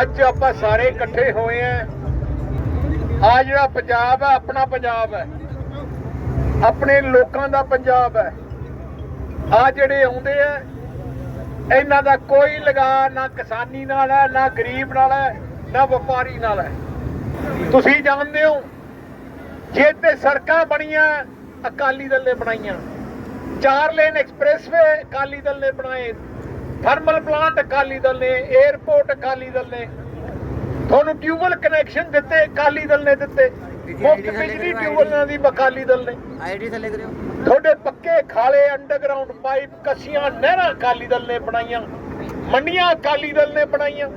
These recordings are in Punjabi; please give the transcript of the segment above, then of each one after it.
ਅੱਜ ਆਪਾਂ ਸਾਰੇ ਇਕੱਠੇ ਹੋਏ ਆ। ਆ ਜਿਹੜਾ ਪੰਜਾਬ ਹੈ, ਆਪਣਾ ਪੰਜਾਬ ਹੈ। ਆਪਣੇ ਲੋਕਾਂ ਦਾ ਪੰਜਾਬ ਹੈ। ਆ ਜਿਹੜੇ ਆਉਂਦੇ ਆ, ਇਹਨਾਂ ਦਾ ਕੋਈ ਲਗਾ ਨਾ ਕਿਸਾਨੀ ਨਾਲ ਹੈ, ਨਾ ਗਰੀਬ ਨਾਲ ਹੈ, ਨਾ ਵਪਾਰੀ ਨਾਲ ਹੈ। ਤੁਸੀਂ ਜਾਣਦੇ ਹੋ, ਜੇ ਤੇ ਸੜਕਾਂ ਬਣੀਆਂ, ਅਕਾਲੀ ਦਲ ਨੇ ਬਣਾਈਆਂ। ਚਾਰ ਲੇਨ ਐਕਸਪ੍ਰੈਸਵੇ ਅਕਾਲੀ ਦਲ ਨੇ ਬਣਾਏ। ਥਰਮਲ ਪਲਾਂਟ ਅਕਾਲੀ ਦਲ ਨੇ 에어ਪੋਰਟ ਅਕਾਲੀ ਦਲ ਨੇ। ਤੁਹਾਨੂੰ ਟਿਊਬਲ ਕਨੈਕਸ਼ਨ ਦਿੱਤੇ ਅਕਾਲੀ ਦਲ ਨੇ ਦਿੱਤੇ। ਮੁਫਤ ਬਿਜਲੀ ਟਿਊਬਲਾਂ ਦੀ ਅਕਾਲੀ ਦਲ ਨੇ। ਆਈਡੀ ਥੱਲੇ ਕਰਿਓ। ਤੁਹਾਡੇ ਪੱਕੇ ਖਾਲੇ ਅੰਡਰਗਰਾਉਂਡ ਪਾਈਪ ਕੱਸੀਆਂ ਨਹਿਰਾਂ ਅਕਾਲੀ ਦਲ ਨੇ ਬਣਾਈਆਂ ਮੰਡੀਆਂ ਅਕਾਲੀ ਦਲ ਨੇ ਬਣਾਈਆਂ।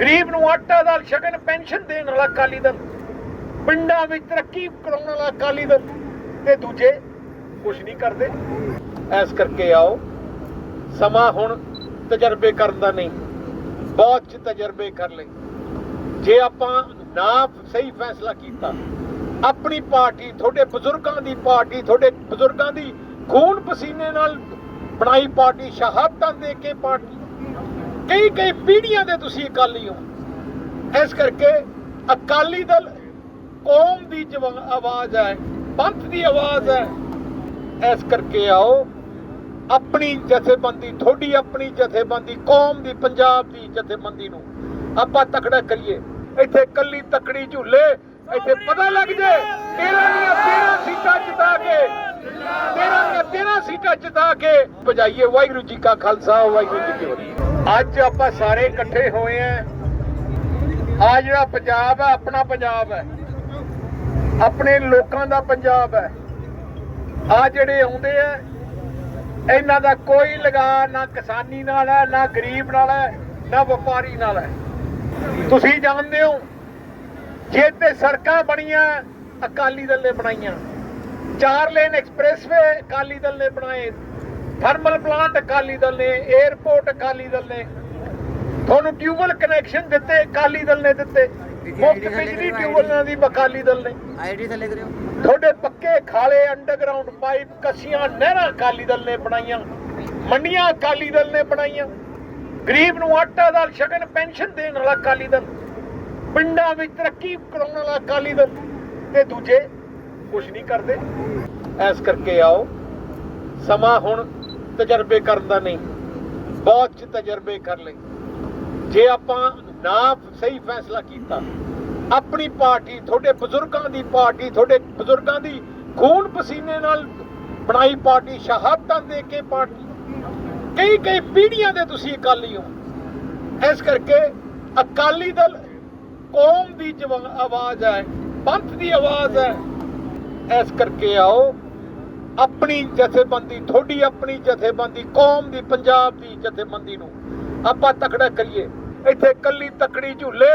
ਗਰੀਬ ਨੂੰ ਆਟਾ ਦਾਲ ਸ਼ਗਨ ਪੈਨਸ਼ਨ ਦੇਣ ਵਾਲਾ ਅਕਾਲੀ ਦਲ ਪਿੰਡਾਂ ਵਿੱਚ ਤਰੱਕੀ ਕਰਾਉਣ ਵਾਲਾ ਅਕਾਲੀ ਦਲ ਤੇ ਦੂਜੇ ਕੁਝ ਨਹੀਂ ਕਰਦੇ। ਐਸ ਕਰਕੇ ਆਓ ਸਮਾਂ ਹੁਣ ਤਜਰਬੇ ਕਰਨ ਦਾ ਨਹੀਂ, ਬਹੁਤ ਤਜਰਬੇ ਕਰ ਲਏ। ਜੇ ਆਪਾਂ ਨਾ ਸਹੀ ਫੈਸਲਾ ਕੀਤਾ, ਆਪਣੀ ਪਾਰਟੀ, ਤੁਹਾਡੇ ਬਜ਼ੁਰਗਾਂ ਦੀ ਪਾਰਟੀ, ਤੁਹਾਡੇ ਬਜ਼ੁਰਗਾਂ ਦੀ ਖੂਨ ਪਸੀਨੇ ਨਾਲ ਬਣਾਈ ਪਾਰਟੀ, ਸ਼ਹਾਦਤਾਂ ਦੇ ਕੇ ਪਾਰਟੀ ਕਈ ਕਈ ਪੀੜ੍ਹੀਆਂ ਦੇ ਤੁਸੀਂ ਅਕਾਲੀ ਹੋ। ਇਸ ਕਰਕੇ ਅਕਾਲੀ ਦਲ ਕੌਮ ਦੀ ਜਵਾ- ਆਵਾਜ਼ ਹੈ, ਪੰਥ ਦੀ ਆਵਾਜ਼ ਹੈ। ਇਸ ਕਰਕੇ ਆਓ ਆਪਣੀ ਜਥੇਬੰਦੀ, ਤੁਹਾਡੀ ਆਪਣੀ ਜਥੇਬੰਦੀ, ਕੌਮ ਦੀ, ਪੰਜਾਬ ਦੀ ਜਥੇਬੰਦੀ ਨੂੰ ਆਪਾਂ ਤਕੜਾ ਕਰੀਏ। ਇੱਥੇ ਕੱਲੀ ਤਕੜੀ ਝੂਲੇ, ਇੱਥੇ ਪਤਾ ਲੱਗ ਜੇ, ਤੇਰਾਂ ਦੀਆਂ 13 ਸੀਟਾਂ ਜਿਤਾ ਕੇ, ਤੇਰਾਂ ਦੀਆਂ 13 ਸੀਟਾਂ ਜਿਤਾ ਕੇ ਵਜਾਈਏ ਵਾਹਿਗੁਰੂ ਜੀ ਕਾ ਖਾਲਸਾ, ਵਾਹਿਗੁਰੂ ਜੀ ਕੀ ਫਤਿਹ। ਅੱਜ ਆਪਾਂ ਸਾਰੇ ਇਕੱਠੇ ਹੋਏ ਆ। ਆ ਜਿਹੜਾ ਪੰਜਾਬ ਹੈ, ਆਪਣਾ ਪੰਜਾਬ ਹੈ। ਆਪਣੇ ਲੋਕਾਂ ਦਾ ਪੰਜਾਬ ਹੈ। ਆ ਜਿਹੜੇ ਆਉਂਦੇ ਆ ਇਹਨਾਂ ਦਾ ਕੋਈ ਲਗਾ ਨਾ ਕਿਸਾਨੀ ਨਾਲ ਹੈ, ਨਾ ਗਰੀਬ ਨਾਲ ਹੈ, ਨਾ ਵਪਾਰੀ ਨਾਲ ਹੈ। ਤੁਸੀਂ ਜਾਣਦੇ ਹੋ, ਜੇ ਤੇ ਸੜਕਾਂ ਬਣੀਆਂ, ਅਕਾਲੀ ਦਲ ਨੇ ਬਣਾਈਆਂ। ਚਾਰ ਲੇਨ ਐਕਸਪ੍ਰੈਸਵੇ ਅਕਾਲੀ ਦਲ ਨੇ ਬਣਾਏ। ਥਰਮਲ ਪਲਾਂਟ ਅਕਾਲੀ ਦਲ ਨੇ 에어ਪੋਰਟ ਅਕਾਲੀ ਦਲ ਨੇ। ਤੁਹਾਨੂੰ ਟਿਊਬਲ ਕਨੈਕਸ਼ਨ ਦਿੱਤੇ ਅਕਾਲੀ ਦਲ ਨੇ ਦਿੱਤੇ। ਮੁਫਤ ਬਿਜਲੀ ਟਿਊਬਲਾਂ ਦੀ ਅਕਾਲੀ ਦਲ ਨੇ। ਆਈਡੀ ਥੱਲੇ ਕਰਿਓ। ਤੁਹਾਡੇ ਪੱਕੇ ਖਾਲੇ ਅੰਡਰਗਰਾਉਂਡ ਪਾਈਪ ਕੱਸੀਆਂ ਨਹਿਰਾਂ ਅਕਾਲੀ ਦਲ ਨੇ ਬਣਾਈਆਂ। ਮੰਡੀਆਂ ਅਕਾਲੀ ਦਲ ਨੇ ਬਣਾਈਆਂ। ਗਰੀਬ ਨੂੰ ਆਟਾ ਦਾਲ ਸ਼ਗਨ ਪੈਨਸ਼ਨ ਦੇਣ ਵਾਲਾ ਅਕਾਲੀ ਦਲ। ਪਿੰਡਾਂ ਵਿੱਚ ਤਰੱਕੀ ਕਰਾਉਣ ਵਾਲਾ ਅਕਾਲੀ ਦਲ। ਤੇ ਦੂਜੇ ਕੁਝ ਨਹੀਂ ਕਰਦੇ। ਐਸ ਕਰਕੇ ਆਓ। ਸਮਾਂ ਹੁਣ ਤਜਰਬੇ ਕਰਨ ਦਾ ਨਹੀਂ। ਬਹੁਤ ਚ ਤਜਰਬੇ ਕਰ ਲਏ ਜੇ ਆਪਾਂ ਨਾ ਸਹੀ ਫੈਸਲਾ ਕੀਤਾ, ਆਪਣੀ ਪਾਰਟੀ, ਤੁਹਾਡੇ ਬਜ਼ੁਰਗਾਂ ਦੀ ਪਾਰਟੀ, ਤੁਹਾਡੇ ਬਜ਼ੁਰਗਾਂ ਦੀ ਖੂਨ ਪਸੀਨੇ ਨਾਲ ਬਣਾਈ ਪਾਰਟੀ, ਸ਼ਹਾਦਤਾਂ ਦੇ ਕੇ ਪਾਰਟੀ ਕਈ ਕਈ ਪੀੜ੍ਹੀਆਂ ਦੇ ਤੁਸੀਂ ਅਕਾਲੀ ਹੋ। ਇਸ ਕਰਕੇ ਅਕਾਲੀ ਦਲ ਕੌਮ ਦੀ ਜਵਾ- ਆਵਾਜ਼ ਹੈ, ਪੰਥ ਦੀ ਆਵਾਜ਼ ਹੈ। ਇਸ ਕਰਕੇ ਆਓ, ਆਪਣੀ ਜਥੇਬੰਦੀ, ਤੁਹਾਡੀ ਆਪਣੀ ਜਥੇਬੰਦੀ, ਕੌਮ ਦੀ, ਪੰਜਾਬ ਦੀ ਜਥੇਬੰਦੀ ਨੂੰ ਆਪਾਂ ਤਕੜਾ ਕਰੀਏ। ਇੱਥੇ ਕੱਲੀ ਤਕੜੀ ਝੂਲੇ,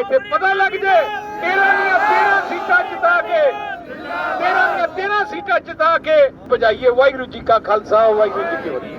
ਇੱਥੇ ਪਤਾ ਲੱਗ ਜੇ, ਤੇਰਾਂ ਦੀਆਂ 13 ਸੀਟਾਂ ਜਿਤਾ ਕੇ, ਤੇਰਾਂ ਦੀਆਂ 13 ਸੀਟਾਂ ਜਿਤਾ ਕੇ, ਭਜਾਈਏ ਵਾਹਿਗੁਰੂ ਜੀ ਕਾ ਖਾਲਸਾ, ਵਾਹਿਗੁਰੂ ਜੀ ਕੀ ਫਤਿਹ।